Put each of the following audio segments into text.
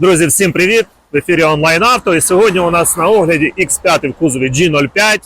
Друзі, всім привіт! В ефірі онлайн авто. І сьогодні у нас на огляді X5 в кузові G05,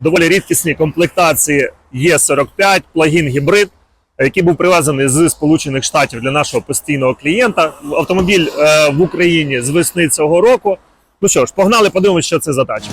доволі рідкісні комплектації E45, плагін гібрид, який був привезений з Сполучених Штатів для нашого постійного клієнта. Автомобіль е, в Україні з весни цього року. Ну що ж, погнали, подивимося, що це за тачка.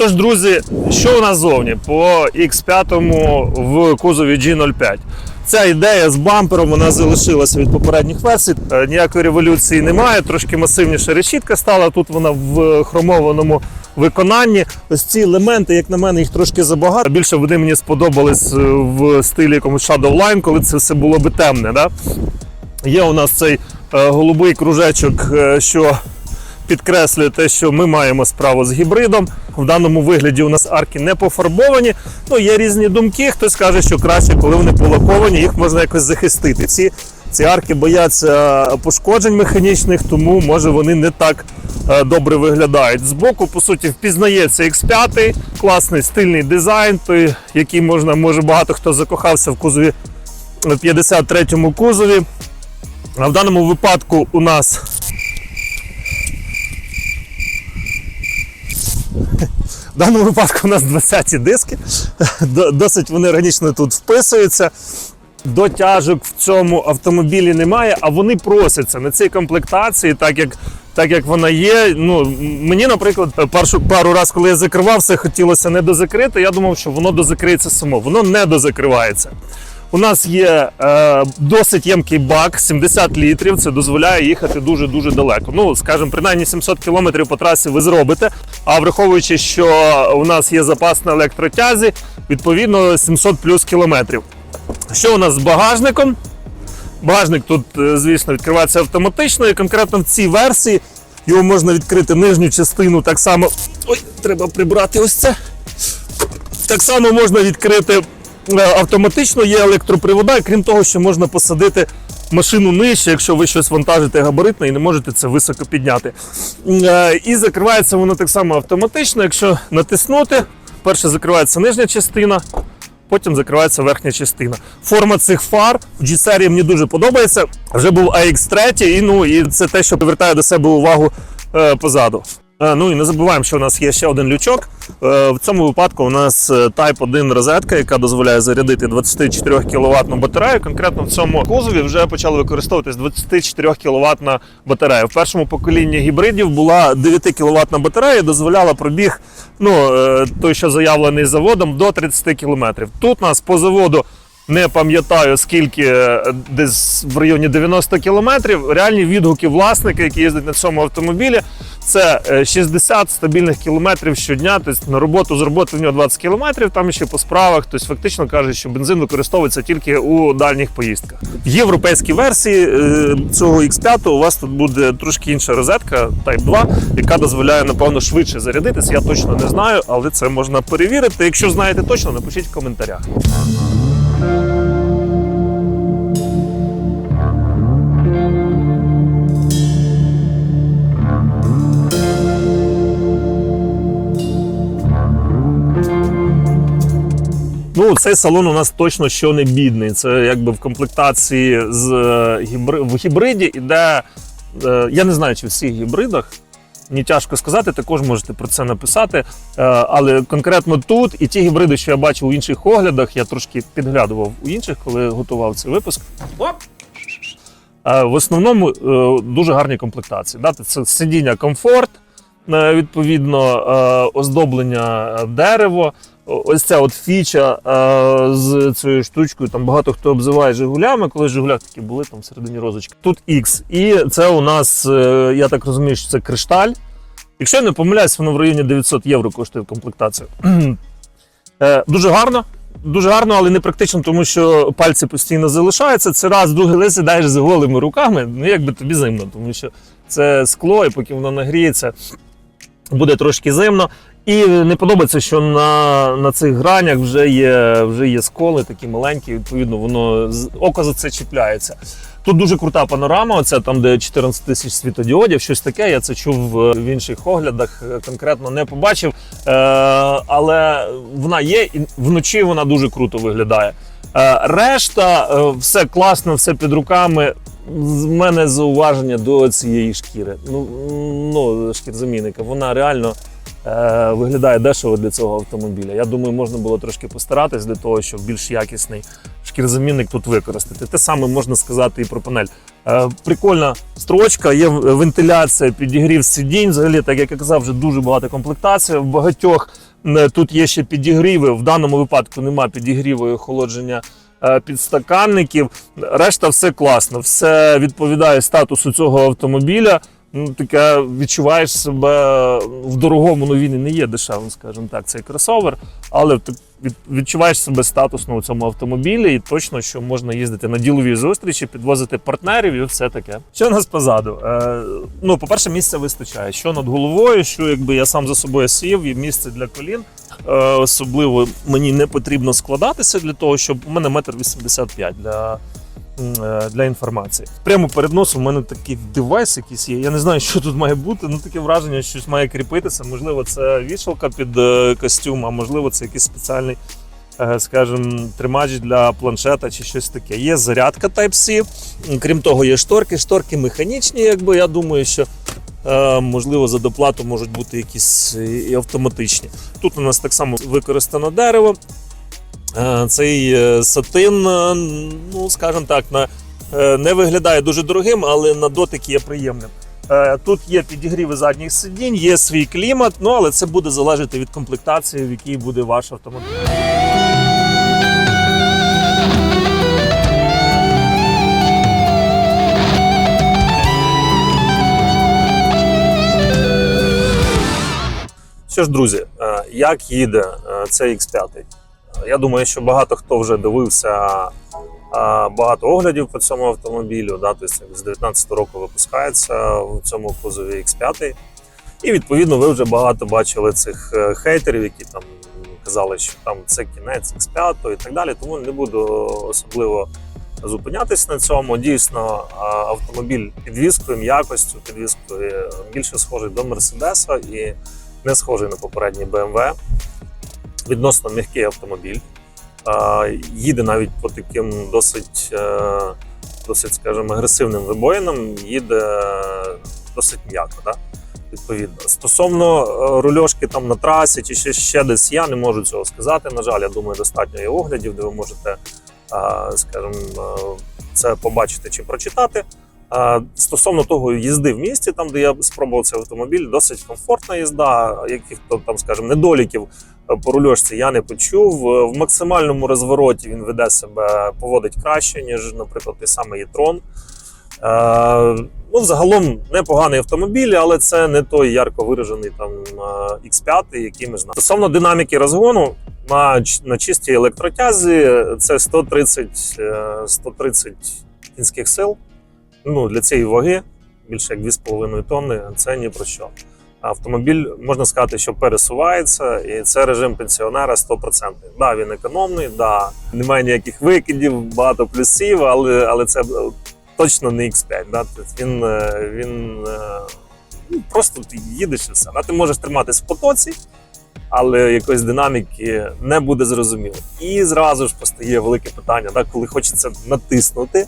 Отож, друзі, що у нас зовні по X5 в кузові G05? Ця ідея з бампером вона залишилася від попередніх версій. Е, Ніякої революції немає. Трошки масивніша решітка стала. Тут вона в хромованому виконанні. Ось ці елементи, як на мене, їх трошки забагато. Більше вони мені сподобались е, в стилі якомусь Shadowline, коли це все було би темне. Да? Є у нас цей е, голубий кружечок, що підкреслює те, що ми маємо справу з гібридом. В даному вигляді у нас арки не пофарбовані. Ну, є різні думки. Хтось каже, що краще, коли вони полаковані, їх можна якось захистити. Ці, ці арки бояться пошкоджень механічних, тому може вони не так е, добре виглядають. Збоку, по суті, впізнається X5, класний стильний дизайн, той, який можна, може багато хто закохався в кузові в 53-му кузові. А в даному випадку у нас В даному випадку у нас 20 диски. Досить вони органічно тут вписуються. Дотяжок в цьому автомобілі немає, а вони просяться на цій комплектації, так як, так як вона є. Ну, мені, наприклад, першу пару разів, коли я закривав, все хотілося не дозакрити. Я думав, що воно дозакриється само. Воно не дозакривається. У нас є е, досить ємкий бак, 70 літрів. Це дозволяє їхати дуже-дуже далеко. Ну, скажімо, принаймні 700 кілометрів по трасі ви зробите. А враховуючи, що у нас є запас на електротязі, відповідно 700 плюс кілометрів. Що у нас з багажником? Багажник тут, е, звісно, відкривається автоматично, і конкретно в цій версії його можна відкрити нижню частину так само. Ой, треба прибрати ось це. Так само можна відкрити автоматично, є електропривода, крім того, що можна посадити машину нижче, якщо ви щось вантажите габаритне і не можете це високо підняти. Е, І закривається воно так само автоматично. Якщо натиснути, перше закривається нижня частина, потім закривається верхня частина. Форма цих фар в G-серії мені дуже подобається. Вже був AX3, і, ну, і це те, що привертає до себе увагу е, позаду. Е, Ну і не забуваємо, що у нас є ще один лючок. Е, В цьому випадку у нас е, Type 1 розетка, яка дозволяє зарядити 24 кВт батарею. Конкретно в цьому кузові вже почали використовуватись 24 кВт батарея. В першому поколінні гібридів була 9 кВт батарея, дозволяла пробіг, ну той, що заявлений заводом, до 30 км. Тут у нас по заводу. Не пам'ятаю скільки, е, десь в районі 90 кілометрів. Реальні відгуки власника, які їздять на цьому автомобілі, це е, 60 стабільних кілометрів щодня. Тобто на роботу з роботи в нього 20 кілометрів, там ще по справах. Тобто фактично каже, що бензин використовується тільки у дальніх поїздках. В європейській версії е, цього X5 у вас тут буде трошки інша розетка Type 2, яка дозволяє, напевно, швидше зарядитись. Я точно не знаю, але це можна перевірити. Якщо знаєте точно, напишіть в коментарях. Ну, цей салон у нас точно що не бідний. Це якби в комплектації з е, гібри... в гібриді іде. е, Я не знаю, чи в всіх гібридах. Мені тяжко сказати, також можете про це написати. Е, Але конкретно тут і ті гібриди, що я бачив у інших оглядах, я трошки підглядував у інших, коли готував цей випуск. Оп! Е, В основному е, дуже гарні комплектації. Це сидіння комфорт, відповідно, оздоблення дерево. Ось ця от фіча е, з цією штучкою. Там багато хто обзиває Жигулями, коли Жигуляк такі були там всередині розочки. Тут X. І це у нас, е, я так розумію, що це кришталь. Якщо я не помиляюсь, воно в районі 900 євро коштує комплектацію. Е, Дуже гарно. Дуже гарно, але не практично, тому що пальці постійно залишаються. Це раз, друге, коли сідаєш з голими руками, ну якби тобі зимно, тому що це скло, і поки воно нагріється, буде трошки зимно. І не подобається, що на, на цих гранях вже є, вже є сколи такі маленькі, відповідно, воно око за це чіпляється. Тут дуже крута панорама, оця там, де 14 тисяч світодіодів, щось таке. Я це чув е, в інших оглядах, е, конкретно не побачив. Е, але вона є, і вночі вона дуже круто виглядає. Е, решта, е, все класно, все під руками. З мене зауваження до цієї шкіри. Ну, ну шкірзамінника. Вона реально виглядає дешево для цього автомобіля. Я думаю, можна було трошки постаратись для того, щоб більш якісний шкірзамінник тут використати. Те саме можна сказати і про панель. Е, прикольна строчка, є вентиляція, підігрів сидінь. Взагалі, так як я казав, вже дуже багато комплектацій. В багатьох е, тут є ще підігріви. В даному випадку немає підігріву і охолодження е, підстаканників. Решта все класно, все відповідає статусу цього автомобіля. Ну, таке відчуваєш себе в дорогому, ну він і не є дешевим, скажімо так, цей кросовер, але ти відчуваєш себе статусно у цьому автомобілі, і точно, що можна їздити на ділові зустрічі, підвозити партнерів і все таке. Що нас позаду? Е, ну, по-перше, місця вистачає. Що над головою, що якби я сам за собою сів, є місце для колін. Е, особливо мені не потрібно складатися для того, щоб у мене метр вісімдесят п'ять для. Е, Для інформації. Прямо перед носом у мене такий девайс якийсь є. Я не знаю, що тут має бути. Ну таке враження, що щось має кріпитися. Можливо, це вішалка під е, костюм, а можливо, це якийсь спеціальний, е, скажімо, тримач для планшета чи щось таке. Є зарядка Type-C. Крім того, є шторки. Шторки механічні, якби я думаю, що можливо за доплату можуть бути якісь і автоматичні. Тут у нас так само використано дерево. Е, Цей е, сатин, е, ну скажімо так, не виглядає дуже дорогим, але на дотик є приємним. Тут є підігріви задніх сидінь, є свій клімат, ну але це буде залежати від комплектації, в якій буде ваш автомобіль. Що ж, друзі, як їде цей X5? Е, Я думаю, що багато хто вже дивився е, багато оглядів по цьому автомобілю. Да? Тобто з 19 року випускається в цьому кузові X5. І відповідно ви вже багато бачили цих е, хейтерів, які там казали, що там це кінець X5 і так далі. Тому не буду особливо зупинятись на цьому. Дійсно, автомобіль підвіскою, м'якостю, підвіскою більше схожий до Мерседеса і не схожий на попередній BMW. Відносно м'який автомобіль. Їде навіть по таким досить, е, досить скажімо, агресивним вибоїнам, їде досить м'яко. Да? Відповідно. Стосовно е, рульошки там на трасі чи ще, ще десь, я не можу цього сказати. На жаль, я думаю, достатньо є оглядів, де ви можете, е, скажімо, це побачити чи прочитати. Стосовно того їзди в місті, там де я спробував цей автомобіль, досить комфортна їзда. Яких-то там, скажімо, недоліків е, по рульошці я не почув. Е, В максимальному розвороті він веде себе, поводить краще, ніж, наприклад, той самий e-tron. Е, Ну, загалом непоганий автомобіль, але це не той ярко виражений там е, X5, який ми знаємо. Стосовно динаміки розгону на, на чистій електротязі це 130, е, 130 кінських сил. Ну, для цієї ваги більше як 2,5 тонни. Це ні про що. Автомобіль можна сказати, що пересувається, і це режим пенсіонера 100%. Да, він економний, да, немає ніяких викидів, багато плюсів, але, але це точно не X5. Да? Тобто він, е, він е, ну, просто ти їдеш і все. Да? Ти можеш триматись в потоці, але якоїсь динаміки не буде зрозуміло. І зразу ж постає велике питання, да? коли хочеться натиснути.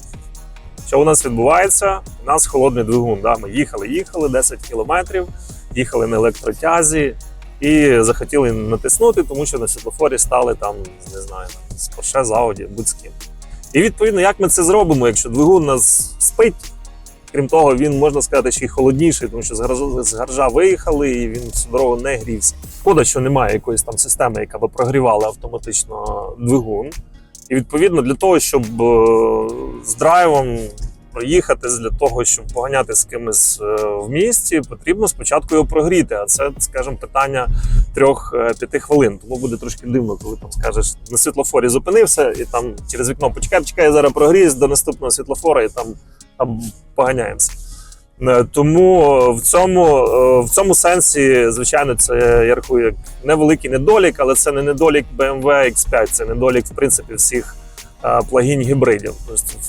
Що у нас відбувається? У нас холодний двигун. Да? Ми їхали, їхали 10 кілометрів, їхали на електротязі і захотіли натиснути, тому що на світлофорі стали там, не знаю, з Porsche, з Audi, будь-ким. І відповідно, як ми це зробимо, якщо двигун нас спить. Крім того, він можна сказати, ще й холодніший, тому що з гаража, з гаража виїхали і він всю дорогу не грівся. Шкода, що немає якоїсь там системи, яка би прогрівала автоматично двигун. І відповідно для того, щоб е, з драйвом проїхати, для того, щоб поганяти з кимось е, в місті, потрібно спочатку його прогріти. А це, скажімо, питання трьох-п'яти хвилин. Тому буде трошки дивно, коли там скажеш на світлофорі зупинився, і там через вікно почекай, почекай, я зараз прогріюсь до наступного світлофора і там, там поганяємося. Е, Тому в цьому, е, в цьому сенсі, звичайно, це я рахую як невеликий недолік, але це не недолік BMW X5, це недолік, в принципі, всіх е, плагін гібридів.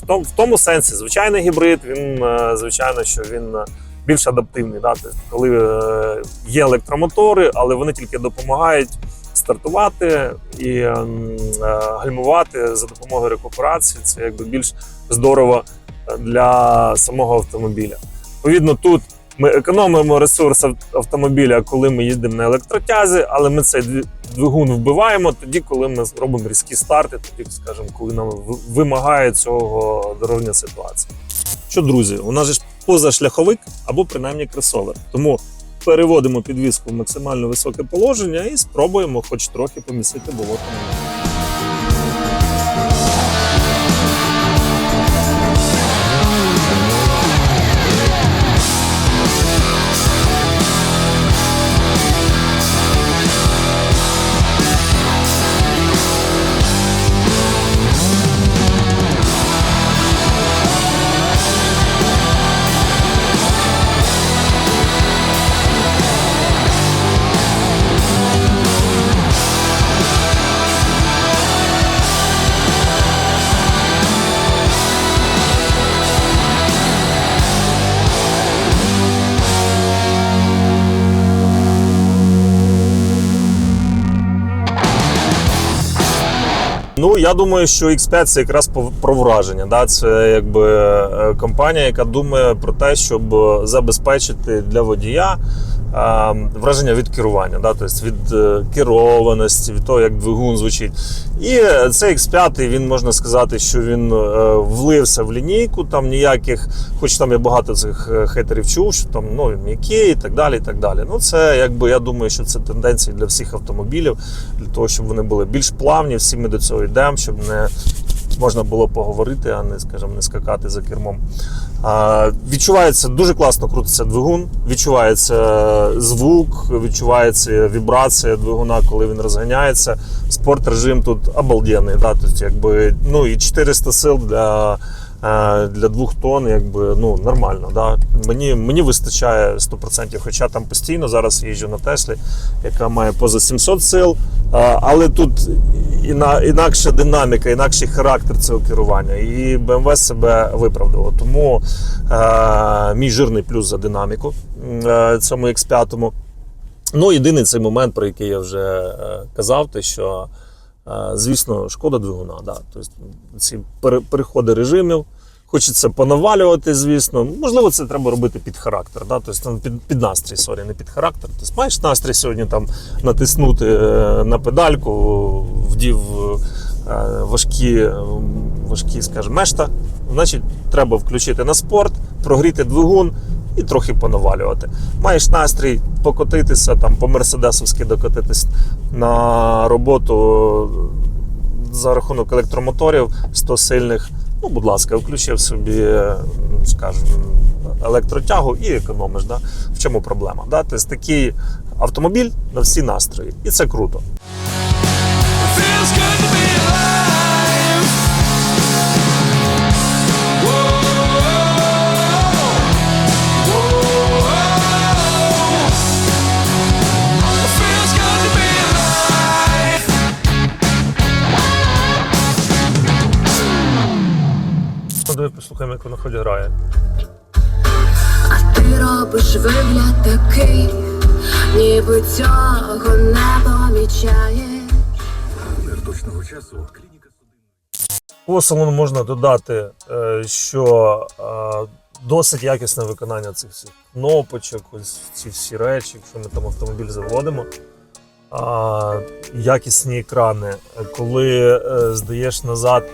Тобто в тому, сенсі, звичайний гібрид, він е, звичайно, що він е, більш адаптивний. Да? Тобто, коли е, є електромотори, але вони тільки допомагають стартувати і е, гальмувати за допомогою рекуперації. Це якби більш здорово е, для самого автомобіля. Відповідно, тут ми економимо ресурс автомобіля, коли ми їздимо на електротязі, але ми цей двигун вбиваємо тоді, коли ми робимо різкі старти, тоді, скажімо, коли нам вимагає цього дорожня ситуація. Що, друзі, у нас же позашляховик або принаймні кросовер. Тому переводимо підвіску в максимально високе положення і спробуємо хоч трохи помісити болото. Я думаю, що X5 це якраз про враження. Да? Це якби е, компанія, яка думає про те, щоб е, забезпечити для водія враження від керування, да? тобто від е, керованості, від того, як двигун звучить. І цей X5, він можна сказати, що він е, влився в лінійку, там ніяких, хоч там я багато цих е, хейтерів чув, що там ну, він м'який і так далі. І так далі. Ну, це якби я думаю, що це тенденції для всіх автомобілів, для того, щоб вони були більш плавні, всі ми до цього йдемо, щоб не можна було поговорити, а не, скажімо, не скакати за кермом. Відчувається дуже класно крутиться двигун, відчувається звук, відчувається вібрація двигуна, коли він розганяється. Спорт режим тут обалденний. Да? Тобто, якби, ну, і 400 сил для, для двох тонн, якби, ну, нормально. Да? Мені, мені вистачає 100%, хоча там постійно зараз їжджу на Теслі, яка має поза 700 сил. Але тут іна, інакша динаміка, інакший характер цього керування. І BMW себе виправдало. Тому е, мій жирний плюс за динаміку е, цьому X5. Ну, єдиний цей момент, про який я вже е, казав, те, що, е, звісно, шкода двигуна. Да. Тобто, ці переходи режимів. Хочеться понавалювати, звісно. Можливо, це треба робити під характер, да? тобто під, під настрій, сорі, не під характер. Тобто маєш настрій сьогодні там натиснути е, на педальку, вдів е, важкі, важкі, скажімо, мешта. Значить, треба включити на спорт, прогріти двигун і трохи понавалювати. Маєш настрій покотитися, там по мерседесовськи докотитись на роботу за рахунок електромоторів 100 сильних. Ну, будь ласка, включив собі, е, скажімо, електротягу і економиш. Да? В чому проблема? Да? Тобто такий автомобіль на всі настрої. І це круто. Feels good to be alive. Послухаємо, як воно хоч грає. А ти робиш вигляд такий, ніби цього не помічаєш. По салону можна додати, е, що е, досить якісне виконання цих всіх кнопочок, ось ці всі речі, якщо ми там автомобіль заводимо. А, Якісні екрани. Коли е, здаєш назад,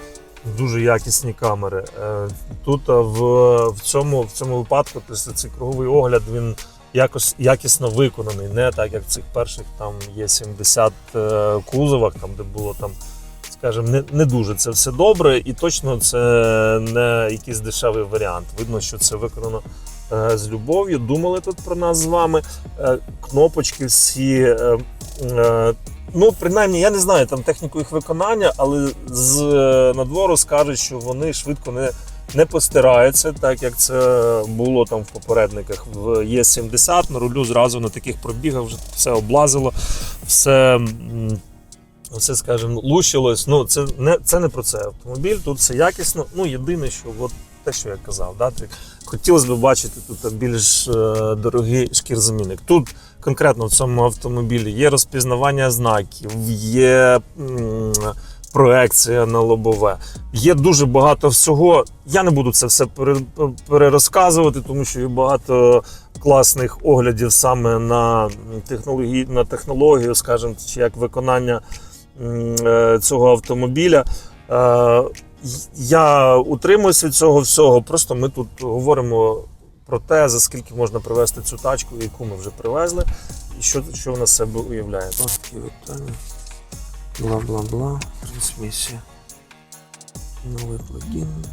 дуже якісні камери. Е, Тут е, в, в, цьому, в цьому випадку тобто, цей круговий огляд він якось якісно виконаний, не так як в цих перших там є 70 е, кузовах, там де було там скажімо, не, не дуже це все добре, і точно це не якийсь дешевий варіант. Видно, що це виконано е, з любов'ю. Думали тут про нас з вами. Е, кнопочки всі. Е, е, Ну, принаймні, я не знаю там техніку їх виконання, але з е, надвору скажуть, що вони швидко не, не постирається, так як це було там в попередниках в Е70. На рулю зразу на таких пробігах вже все облазило, все. Все, скажімо, лущилось. Ну, це не, це не про це автомобіль, тут все якісно. Ну, єдине, що от те, що я казав, да, хотілося б бачити тут більш е, дорогий шкірзамінник. Тут конкретно в цьому автомобілі є розпізнавання знаків, є проекція на лобове. Є дуже багато всього. Я не буду це все перерозказувати, тому що є багато класних оглядів саме на технології, на технологію, скажімо, чи як виконання е, цього автомобіля. Е, Я утримуюся від цього всього. Просто ми тут говоримо про те, за скільки можна привезти цю тачку, яку ми вже привезли, і що, що вона себе уявляє. Ось такі вітання. Бла-бла-бла. Трансмісія. Новий плагін.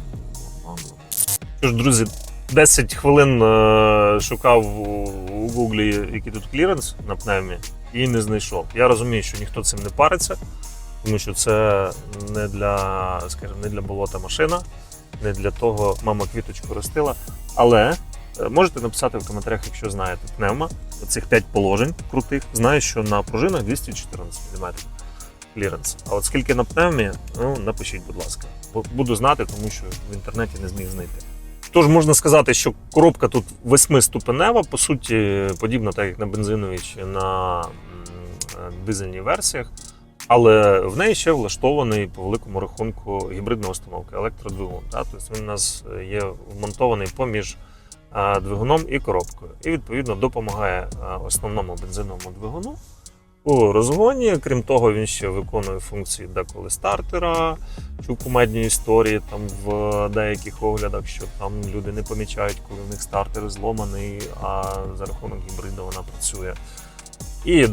Що ж, друзі, 10 хвилин е, шукав у, у Гуглі, який тут кліренс на пневмі, і не знайшов. Я розумію, що ніхто цим не париться, тому що це не для, скажімо, не для болота машина, не для того мама квіточку ростила. Але можете написати в коментарях, якщо знаєте пневма, цих 5 положень крутих. Знаю, що на пружинах 214 мм кліренс. А от скільки на пневмі, ну напишіть, будь ласка. Буду знати, тому що в інтернеті не зміг знайти. Тож можна сказати, що коробка тут восьмиступенева, по суті, подібна так як на бензиновій чи на е, дизельній версіях. Але в неї ще влаштований по великому рахунку гібридна установка електродвигун. Тобто він у нас є вмонтований поміж е, двигуном і коробкою. І відповідно допомагає основному бензиновому двигуну у розгоні. Крім того, він ще виконує функції деколи стартера, в кумедній історії там в деяких оглядах, що там люди не помічають, коли в них стартер зломаний, а за рахунок гібриду вона працює. І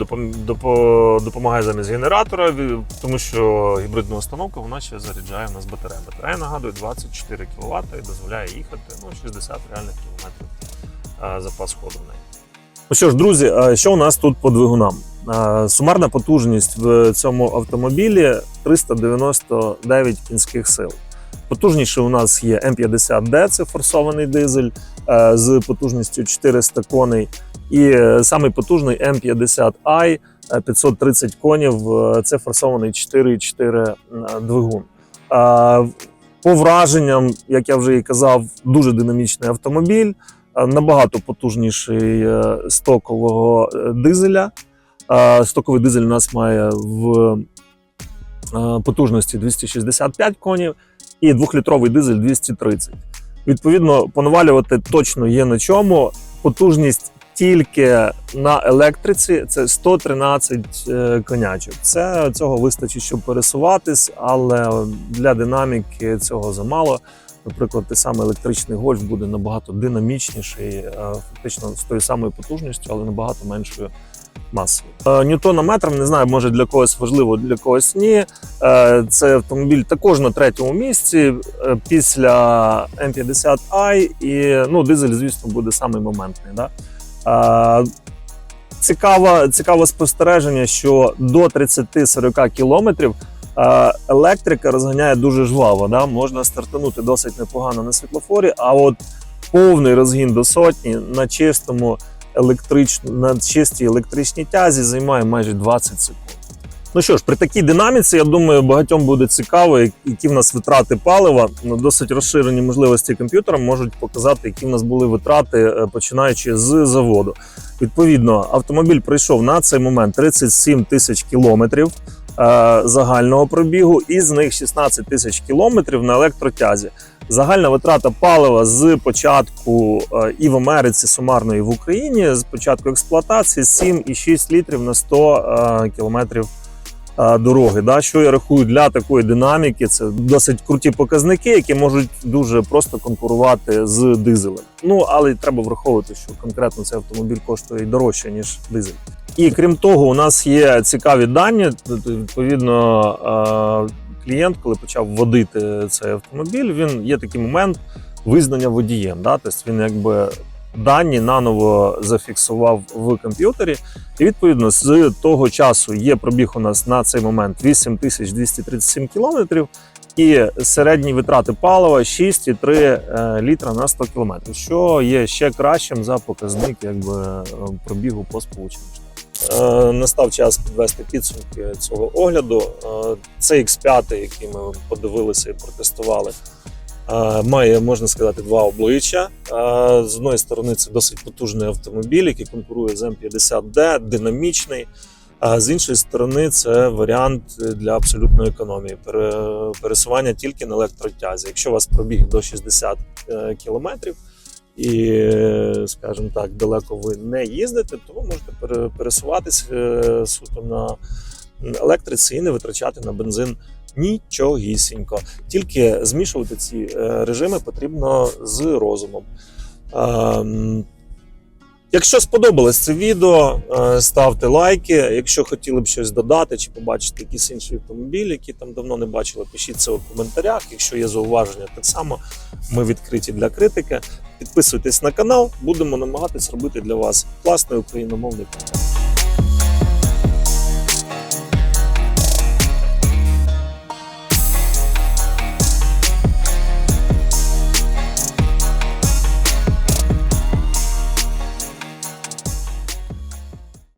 допомагає замість генератора, тому що гібридна установка вона ще заряджає в нас батарея. Батарея нагадує 24 кВт і дозволяє їхати ну, 60 реальних кілометрів запас ходу в неї. Ну що ж, друзі, що у нас тут по двигунам? Сумарна потужність в цьому автомобілі 399 кінських сил. Потужніше у нас є М50D, це форсований дизель е, з потужністю 400 коней. І е, самий потужний М50i е, 530 конів. е, Це форсований 4,4 е, двигун. По враженням, як я вже і казав, дуже динамічний автомобіль, набагато потужніший стокового дизеля. Стоковий дизель у нас має в потужності 265 конів і двохлітровий дизель 230. Відповідно, понавалювати точно є на чому. Потужність тільки на електриці це 113 е, конячок. Це цього вистачить, щоб пересуватись, але для динаміки цього замало. Наприклад, той самий електричний гольф буде набагато динамічніший, е, фактично з тою самою потужністю, але набагато меншою масою. Е, Ньютонометром, не знаю, може для когось важливо, для когось ні. Е, Це автомобіль також на третьому місці е, після М50i, і ну, дизель, звісно, буде самий моментний. Да? Цікаве, цікаве спостереження, що до 30-40 кілометрів електрика розганяє дуже жваво. Да? Можна стартанути досить непогано на світлофорі, а от повний розгін до сотні на чистому електрич... на чистій електричній тязі займає майже 20 секунд. Ну що ж, при такій динаміці, я думаю, багатьом буде цікаво, які в нас витрати палива. Ну, досить розширені можливості комп'ютера можуть показати, які в нас були витрати, е, починаючи з заводу. Відповідно, автомобіль пройшов на цей момент 37 тисяч кілометрів е, загального пробігу, і з них 16 тисяч кілометрів на електротязі. Загальна витрата палива з початку е, і в Америці сумарно, і в Україні з початку експлуатації 7,6 літрів на 100 е, кілометрів е, дороги. Да? Що я рахую для такої динаміки, це досить круті показники, які можуть дуже просто конкурувати з дизелем. Ну але треба враховувати, що конкретно цей автомобіль коштує дорожче ніж дизель. І крім того, у нас є цікаві дані. Відповідно, клієнт, коли почав водити цей автомобіль, він є такий момент визнання водієм. Да? Тобто він якби дані наново зафіксував в комп'ютері. І відповідно з того часу є пробіг у нас на цей момент 8237 кілометрів. І середні витрати палива 6,3 е, літра на 100 км, що є ще кращим за показник якби, е, пробігу по сполученням. Е, Настав час підвести підсумки цього огляду. Е, Цей X5, який ми подивилися і протестували, е, має, можна сказати, два обличчя. З одної сторони, це досить потужний автомобіль, який конкурує з М50D, динамічний. А з іншої сторони, це варіант для абсолютної економії пере- пересування тільки на електротязі. Якщо у вас пробіг до 60 е, кілометрів і, скажімо так, далеко ви не їздите, то ви можете пере- пересуватись е, суто на електриці і не витрачати на бензин нічогісінько. Тільки змішувати ці е, режими потрібно з розумом. Ем, Якщо сподобалось це відео, е, ставте лайки. Якщо хотіли б щось додати чи побачити якісь інші автомобілі, які там давно не бачили, пишіть це у коментарях. Якщо є зауваження, так само ми відкриті для критики. Підписуйтесь на канал, будемо намагатись робити для вас класний україномовний контент.